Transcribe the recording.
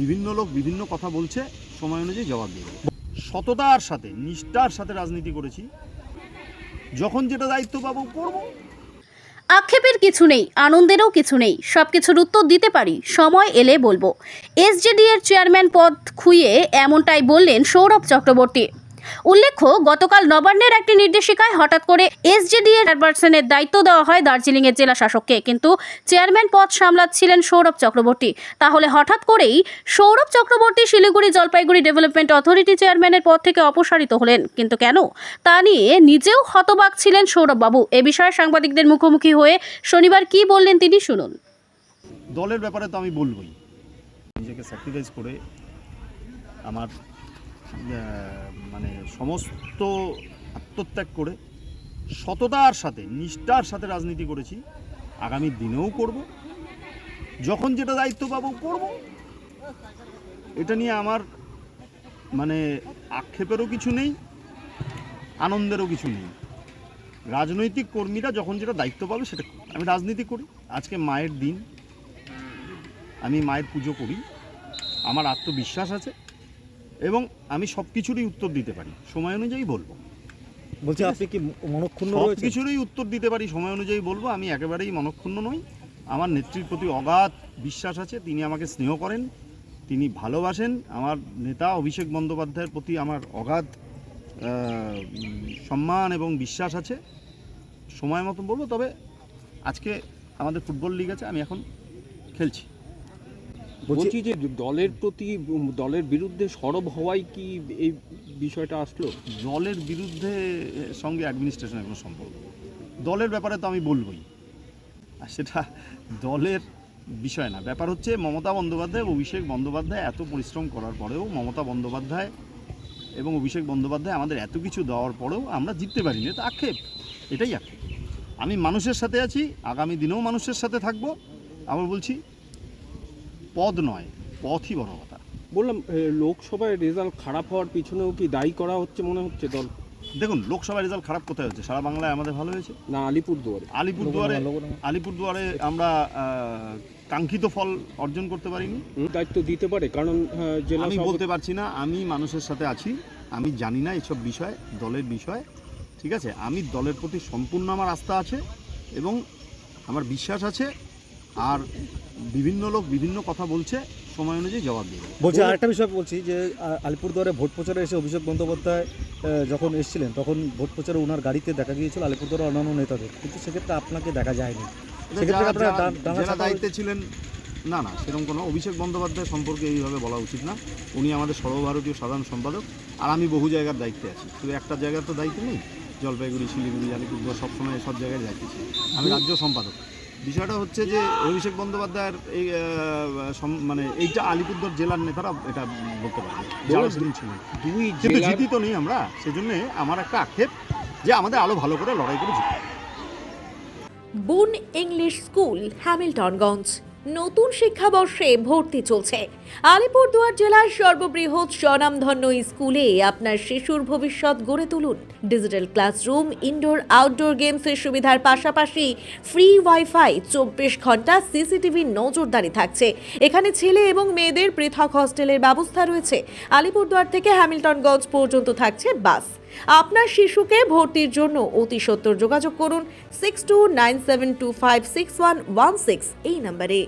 বিভিন্ন লোক বিভিন্ন কথা বলছে, সময় অনুযায়ী জবাব দেবে। সততার সাথে, নিষ্ঠার সাথে রাজনীতি করেছি। যখন যেটা দায়িত্ব পাবো, করব। আক্ষেপের কিছু নেই, আনন্দেরও কিছু নেই সব কিছুর উত্তর দিতে পারি, সময় এলে বলব। এসজেডি এর চেয়ারম্যান পদ খুইয়ে এমনটাই বললেন সৌরভ চক্রবর্তী। উল্লেখ্য, গতকাল নবান্নের একটি নির্দেশিকায় হঠাৎ করে এসজেডি এর চেয়ারপারসনের দায়িত্ব দেওয়া হয় দার্জিলিং এর জেলা শাসককে। কিন্তু চেয়ারম্যান পদ সামলাচ্ছিলেন সৌরভ চক্রবর্তী। তাহলে হঠাৎ করেই সৌরভ চক্রবর্তী শিলিগুড়ি জলপাইগুড়ি ডেভেলপমেন্ট অথরিটি চেয়ারম্যানের পদ থেকে অপসারিত হলেন। কিন্তু কেন? তা নিয়ে নিজেও হতবাক ছিলেন সৌরভবাবু এ বিষয়ে সাংবাদিকদের মুখোমুখি হয়ে শনিবার কি বললেন তিনি শুনুন। দলের ব্যাপারে তো আমি বলবই। নিজেকে স্যাক্রিফাইস করে আমার মানে সমস্ত আত্মত্যাগ করে সততার সাথে, নিষ্ঠার সাথে রাজনীতি করেছি। আগামী দিনেও করব। যখন যেটা দায়িত্ব পাবো করব। এটা নিয়ে আমার মানে আক্ষেপেরও কিছু নেই, আনন্দেরও কিছু নেই। রাজনৈতিক কর্মীরা যখন যেটা দায়িত্ব পাবে সেটা আমি রাজনীতি করি, আজকে মায়ের দিন। আমি মায়ের পুজো করি। আমার আত্মবিশ্বাস আছে। এবং আমি সব কিছুরই উত্তর দিতে পারি। সময় অনুযায়ী বলব। বলছি আপনি কি মনক্ষুণ্ণ সব কিছুরই উত্তর দিতে পারি সময় অনুযায়ী বলব। আমি একেবারেই মনক্ষুণ্ণ নই। আমার নেত্রীর প্রতি অগাধ বিশ্বাস আছে। তিনি আমাকে স্নেহ করেন তিনি ভালোবাসেন। আমার নেতা অভিষেক বন্দ্যোপাধ্যায়ের প্রতি আমার অগাধ সম্মান এবং বিশ্বাস আছে। সময় মতন বলব তবে আজকে আমাদের ফুটবল লিগ আছে আমি এখন খেলছি। বলছি যে দলের প্রতি দলের বিরুদ্ধে সরব হওয়াই কি এই বিষয়টা আসলো? দলের বিরুদ্ধে সঙ্গে অ্যাডমিনিস্ট্রেশনের কোনো সম্পর্ক? দলের ব্যাপারে তো আমি বলবই। আর সেটা দলের বিষয় না। ব্যাপার হচ্ছে মমতা বন্দ্যোপাধ্যায় অভিষেক বন্দ্যোপাধ্যায় এত পরিশ্রম করার পরেও মমতা বন্দ্যোপাধ্যায় এবং অভিষেক বন্দ্যোপাধ্যায় আমাদের এত কিছু দেওয়ার পরেও আমরা জিততে পারিনি। এটা আক্ষেপ। এটাই আক্ষেপ। আমি মানুষের সাথে আছি আগামী দিনেও মানুষের সাথে থাকব। আবার বলছি পদ নয় পথই বড় কথা। বললাম লোকসভায় রেজাল্ট খারাপ হওয়ার পিছনেও কি দায়ী করা হচ্ছে মনে হচ্ছে দল? দেখুন লোকসভা রেজাল্ট খারাপ কোথায় হচ্ছে? সারা বাংলায় আমাদের ভালো হয়েছে? না আলিপুরদুয়ারে। আলিপুরদুয়ারে। আলিপুরদুয়ারে আমরা কাঙ্ক্ষিত ফল অর্জন করতে পারিনি। দায়িত্ব দিতে পারে কারণ জেলা আমি বলতে পারছি না আমি মানুষের সাথে আছি আমি জানি না এইসব বিষয় দলের বিষয় ঠিক আছে? আমি দলের প্রতি সম্পূর্ণ আমার আস্থা আছে এবং আমার বিশ্বাস আছে আর বিভিন্ন লোক বিভিন্ন কথা বলছে সময় অনুযায়ী জবাব দেবে। বলছি আরেকটা বিষয় বলছি যে আলিপুরদুয়ারে ভোট প্রচারে এসে অভিষেক বন্দ্যোপাধ্যায় যখন এসেছিলেন তখন ভোট প্রচারে ওনার গাড়িতে দেখা গিয়েছিল আলিপুরদুয়ারের অন্যান্য নেতাদের। কিন্তু সেক্ষেত্রে আপনাকে দেখা যায়নি। সেক্ষেত্রে আপনারা যারা- দায়িত্বে ছিলেন না না সেরকম কোনো অভিষেক বন্দ্যোপাধ্যায় সম্পর্কে এইভাবে বলা উচিত না। উনি আমাদের সর্বভারতীয় সাধারণ সম্পাদক আর আমি বহু জায়গার দায়িত্বে আছি। শুধু একটা জায়গার তো দায়িত্ব নেই জলপাইগুড়ি শিলিগুড়ি আলিপুরদুয়ার সবসময় সব জায়গায় দায়িত্বে ছিল আমি রাজ্য সম্পাদক। বিষয়টা হচ্ছে যে অভিষেক বন্দ্যোপাধ্যায়ের এই মানে এইটা আলিপুরদুয়ার জেলার নেতারা এটা বলতে পারে ছিলেন দুই কিন্তু জিতি তো নেই আমরা সেজন্য আমার একটা আক্ষেপ যে আমাদের আলো ভালো করে লড়াই করে জিততে। বুন ইংলিশ স্কুল হ্যামিল্টনগঞ্জ। নতুন শিক্ষাবর্ষে ভর্তি চলছে। আলিপুরদুয়ার জেলার সর্ববৃহৎ স্বনামধন্য স্কুলে আপনার শিশুর ভবিষ্যৎ গড়ে তুলুন। ডিজিটাল ক্লাসরুম, ইনডোর, আউটডোর গেমসের সুবিধার পাশাপাশি ফ্রি ওয়াইফাই, চব্বিশ ঘণ্টা সিসিটিভি নজরদারি থাকছে। এখানে ছেলে এবং মেয়েদের পৃথক হস্টেলের ব্যবস্থা রয়েছে। আলিপুরদুয়ার থেকে হ্যামিল্টনগঞ্জ পর্যন্ত থাকছে বাস। আপনার শিশুকে ভর্তির জন্য অতি সত্তর যোগাযোগ করুন six two nine seven two five six one one six এই নম্বরে।